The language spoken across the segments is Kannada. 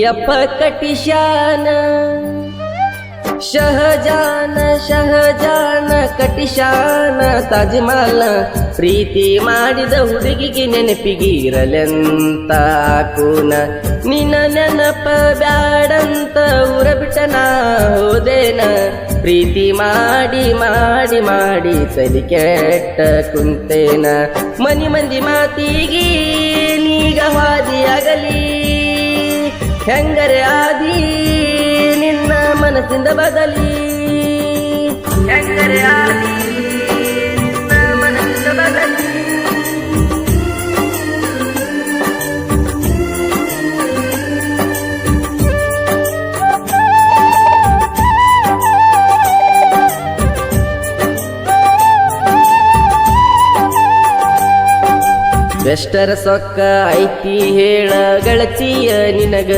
ಯಪ್ಪ ಕಟಿಶಾನ ಶಹಜಾನ ಶಹಜಾನ, ಕಟಿಶಾನ, ತಾಜ್ಮಹಲ್ ಪ್ರೀತಿ ಮಾಡಿದ ಹುಡುಗಿಗೆ ನೆನಪಿಗಿರಲೆಂತ ಕೂನ. ನಿನ್ನ ನೆನಪ ಬ್ಯಾಡಂತ ಊರ ಬಿಟ್ಟನ ಹೋದೇನ. ಪ್ರೀತಿ ಮಾಡಿ ಮಾಡಿ ಮಾಡಿ ತಲಿ ಕೆಟ್ಟ ಕುಂತೇನ. ಮನಿ ಮಂದಿ ಮಾತಿಗೆ ನೀಗ ಹಾದಿಯಾಗಲಿ ಹೆಂಗರೆ ಆದಿ ನಿನ್ನ ಮನಸ್ಸಿಂದ ಬದಲಿ. ಹೆಂಗರೆ ಆದಿ ಬೆಸ್ಟರ ಸೊಕ್ಕ ಐತಿ ಹೇಳ ಗಳಚಿಯ ನಿನಗ.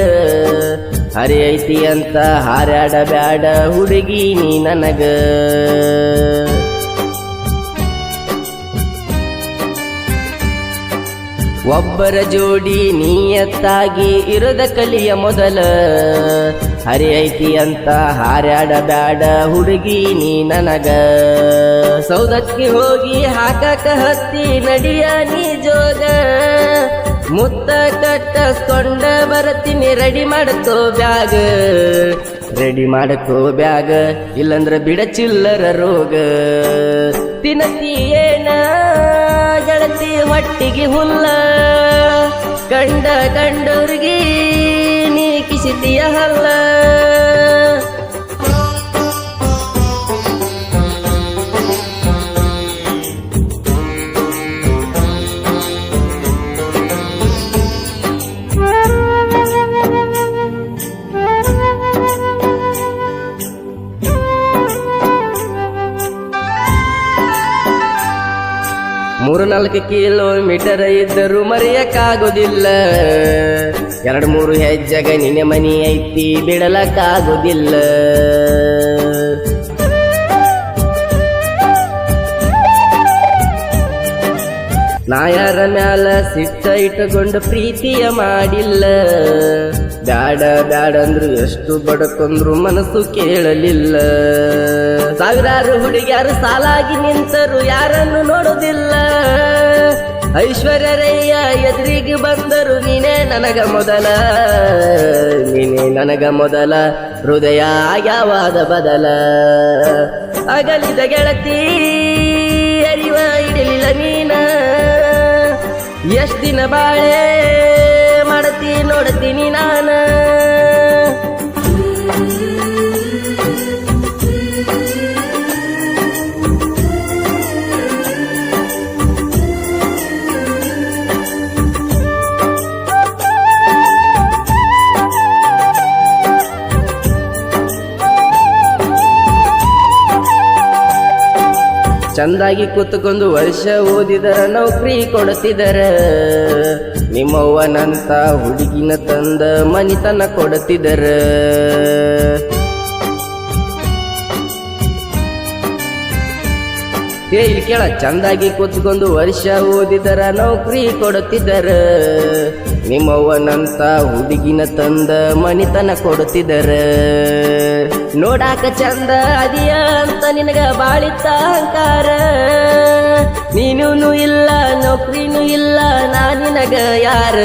ಹರಿ ಐತಿ ಅಂತ ಹಾರಾಡ ಬ್ಯಾಡ ಹುಡುಗಿ ನೀ ನನಗ. ಒಬ್ಬರ ಜೋಡಿ ನೀಯತ್ತಾಗಿ ಇರದ ಕಲಿಯ ಮೊದಲ. ಹರಿ ಐತಿ ಅಂತ ಹಾರ್ಯಾಡ ಹುಡುಗಿ ನೀ ನನಗ. ಸೌದಕ್ಕೆ ಹೋಗಿ ಹಾಕಕ ಹತ್ತಿ ನಡಿಯ ನೀ ಜೋಗ. ಮುತ್ತ ಕಟ್ಟಸ್ಕೊಂಡ ಬರತೀನಿ ರೆಡಿ ಮಾಡ್ಕೋ ಬ್ಯಾಗ್. ರೆಡಿ ಮಾಡ್ಕೋ ಬ್ಯಾಗ್, ಇಲ್ಲಂದ್ರ ಬಿಡ ಚಿಲ್ಲರ ರೋಗ. ತಿನ್ನತಿ ಏನ, ಗೆಳತಿ ಹೊಟ್ಟಿಗೆ ಹುಲ್ಲ. ಕಂಡ ಕಂಡೋರ್ಗಿ ನೀ ಕಿಸಿತಿಯ ನಾಲ್ಕು ಕಿಲೋಮೀಟರ್ ಇದ್ದರೂ ಮರೆಯಕ್ಕಾಗೋದಿಲ್ಲ. ಎರಡು ಮೂರು ಹೆಜ್ಜೆಗ ನಿನ್ನ ಮನಿ ಐತಿ, ಬಿಡಲಕ್ಕಾಗೋದಿಲ್ಲ. ನಾ ಯಾರ ಮ್ಯಾಲ ಸಿಟ್ಟ ಇಟ್ಟುಕೊಂಡು ಪ್ರೀತಿಯ ಮಾಡಿಲ್ಲ. ಬ್ಯಾಡ ಬ್ಯಾಡ ಅಂದ್ರು ಎಷ್ಟು ಬಡಕೊಂದ್ರು ಮನಸ್ಸು ಕೇಳಲಿಲ್ಲ. ಸಾವಿರಾರು ಹುಡುಗಿಯರು ಸಾಲಾಗಿ ನಿಂತರು ಯಾರನ್ನು ನೋಡುವುದಿಲ್ಲ ಐಶ್ವರ್ಯರಯ್ಯ ಎದುರಿಗೆ ಬಂದರು, ನೀನೇ ನನಗ ಮೊದಲ. ನೀನೇ ನನಗ ಮೊದಲ, ಹೃದಯ ಯಾವಾದ ಬದಲ. ಅಗಲಿದ ಗೆಳತಿ ಅರಿವ ಇಡಲಿಲ್ಲ ನೀನ. ಎಷ್ಟು ದಿನ ಬಾಳೆ ಚಂದಾಗಿ ಕೂತ್ಕೊಂಡು ವರ್ಷ ಓದಿದರ ನೌಕರಿ ಕೊಡುತ್ತಿದ್ದರ ನಿಮ್ಮವ್ವನಂತ ಹುಡುಗಿನ ತಂದ ಮನಿತನ ಕೊಡುತ್ತಿದ್ದರ ಏ, ಇಲ್ಲಿ ಕೇಳ, ಚಂದಾಗಿ ಕೂತ್ಕೊಂಡು ವರ್ಷ ಓದಿದರ ನೌಕರಿ ಕೊಡುತ್ತಿದರ ನಿಮ್ಮವ್ವನಂತ ಹುಡುಗಿನ ತಂದ ಮನಿತನ ಕೊಡುತ್ತಿದರ. ನೋಡಾಕ ಚಂದ ಅದಿಯ ಅಂತ ನಿನಗ ಬಾಳಿತ್ತ ಅಹಂಕಾರ. ನೀನು ಇಲ್ಲ, ನೌಕರಿನೂ ಇಲ್ಲ, ನಾ ನಿನಗ ಯಾರ?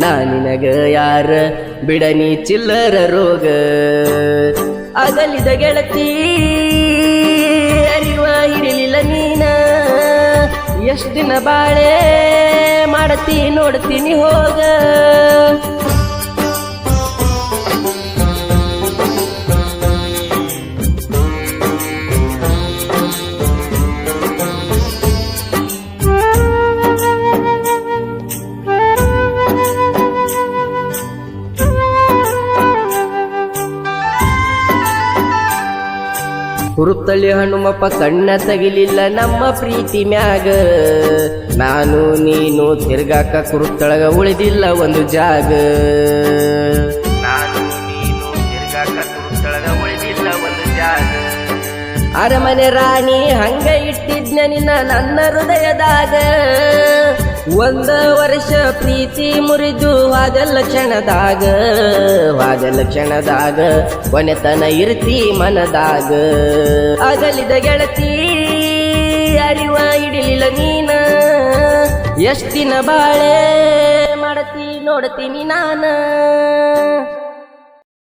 ನಾ ನಿನಗ ಯಾರ? ಬಿಡನಿ ಚಿಲ್ಲರ ರೋಗ. ಅಗಲಿದ ಗೆಳತಿ, ಅರಿವ ಇರಲಿಲ್ಲ ನೀನ. ಎಷ್ಟು ದಿನ ಬಾಳೆ? ಮಾಡತಿ ನೋಡ್ತೀನಿ ಹೋಗ. ಹುರುತ್ತಳ್ಳಿ ಹನುಮಪ್ಪ ಸಣ್ಣ ತಗಿಲಿಲ್ಲ ನಮ್ಮ ಪ್ರೀತಿ ಮ್ಯಾಗ. ನಾನು ನೀನು ಉಳಿದಿಲ್ಲ ಒಂದು ಜಾಗ. ನಾನು ನೀನು ತಿರ್ಗಾಕ ಕುರುತ್ತಳಗ ಉಳಿದಿಲ್ಲ ಒಂದು ಜಾಗ. ಅರಮನೆ ರಾಣಿ ಹಂಗ ಇಟ್ಟಿದ್ನ ನಿನ್ನ ನನ್ನ ಹೃದಯದಾಗ. ಒಂದ ವರ್ಷ ಪ್ರೀತಿ ಮುರಿದು ವಾದ ಲಕ್ಷಣದಾಗ ವಾದ ಲಕ್ಷಣದಾಗ ಕೊನೆತನ ಇರ್ತಿ ಮನದಾಗ. ಅಗಲಿದ ಗೆಳತಿ, ಅರಿವ ಇಡಲಿಲ್ಲ ನೀನ ಎಷ್ಟಿನ ಬಾಳೆ ಮಾಡತಿ ನೋಡತೀನಿ ನಾನ.